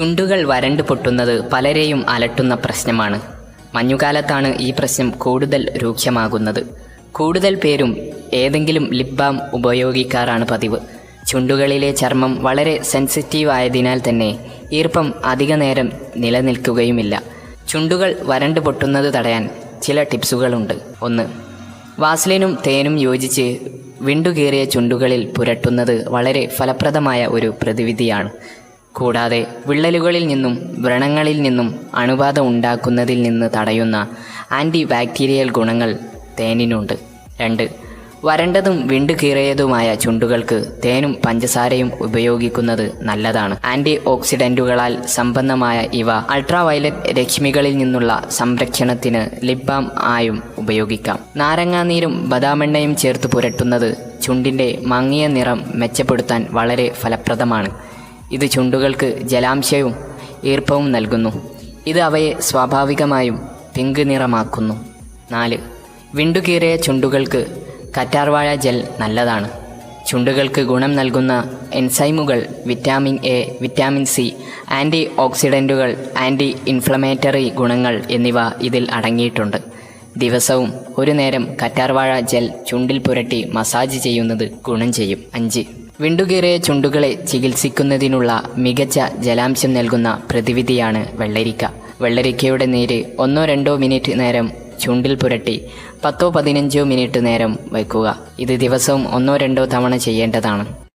ചുണ്ടുകൾ വരണ്ടു പൊട്ടുന്നത് പലരെയും അലട്ടുന്ന പ്രശ്നമാണ്. മഞ്ഞുകാലത്താണ് ഈ പ്രശ്നം കൂടുതൽ രൂക്ഷമാകുന്നത്. കൂടുതൽ പേരും ഏതെങ്കിലും ലിപ് ബാം ഉപയോഗിക്കാറാണ് പതിവ്. ചുണ്ടുകളിലെ ചർമ്മം വളരെ സെൻസിറ്റീവ് ആയതിനാൽ തന്നെ ഈർപ്പം അധിക നേരം നിലനിൽക്കുകയുമില്ല. ചുണ്ടുകൾ വരണ്ടു പൊട്ടുന്നത് തടയാൻ ചില ടിപ്സുകളുണ്ട്. ഒന്ന് വാസ്ലിനും തേനും യോജിച്ച് വിണ്ടുകീറിയ ചുണ്ടുകളിൽ പുരട്ടുന്നത് വളരെ ഫലപ്രദമായ ഒരു പ്രതിവിധിയാണ്. കൂടാതെ വിള്ളലുകളിൽ നിന്നും വ്രണങ്ങളിൽ നിന്നും അണുബാധ ഉണ്ടാക്കുന്നതിൽ നിന്ന് തടയുന്ന ആന്റി ബാക്ടീരിയൽ ഗുണങ്ങൾ തേനിനുണ്ട്. രണ്ട് വരണ്ടതും വിണ്ടുകീറിയതുമായ ചുണ്ടുകൾക്ക് തേനും പഞ്ചസാരയും ഉപയോഗിക്കുന്നത് നല്ലതാണ്. ആന്റി ഓക്സിഡന്റുകളാൽ സമ്പന്നമായ ഇവ അൾട്രാവയലറ്റ് രശ്മികളിൽ നിന്നുള്ള സംരക്ഷണത്തിന് ലിബാം ആയും ഉപയോഗിക്കാം. നാരങ്ങാനീരും ബദാമെണ്ണയും ചേർത്ത് പുരട്ടുന്നത് ചുണ്ടിന്റെ മങ്ങിയ നിറം മെച്ചപ്പെടുത്താൻ വളരെ ഫലപ്രദമാണ്. ഇത് ചുണ്ടുകൾക്ക് ജലാംശവും ഈർപ്പവും നൽകുന്നു. ഇത് അവയെ സ്വാഭാവികമായും പിങ്ക് നിറമാക്കുന്നു. നാല് വിണ്ടുകീറിയ ചുണ്ടുകൾക്ക് കറ്റാർവാഴ ജെൽ നല്ലതാണ്. ചുണ്ടുകൾക്ക് ഗുണം നൽകുന്ന എൻസൈമുകൾ vitamin A vitamin C anti ഓക്സിഡന്റുകൾ anti inflammatory ഗുണങ്ങൾ എന്നിവ ഇതിൽ അടങ്ങിയിട്ടുണ്ട്. ദിവസവും ഒരു നേരം കറ്റാർവാഴ ജെൽ ചുണ്ടിൽ പുരട്ടി മസാജ് ചെയ്യുന്നത് ഗുണം ചെയ്യും. അഞ്ച് വിണ്ടുകീറിയ ചുണ്ടുകളെ ചികിത്സിക്കുന്നതിനുള്ള മികച്ച ജലാംശം നൽകുന്ന പ്രതിവിധിയാണ് വെള്ളരിക്ക. വെള്ളരിക്കയുടെ നീര് ഒന്നോ രണ്ടോ മിനിറ്റ് നേരം ചുണ്ടിൽ പുരട്ടി പത്തോ പതിനഞ്ചോ മിനിറ്റ് നേരം വയ്ക്കുക. ഇത് ദിവസവും ഒന്നോ രണ്ടോ തവണ ചെയ്യേണ്ടതാണ്.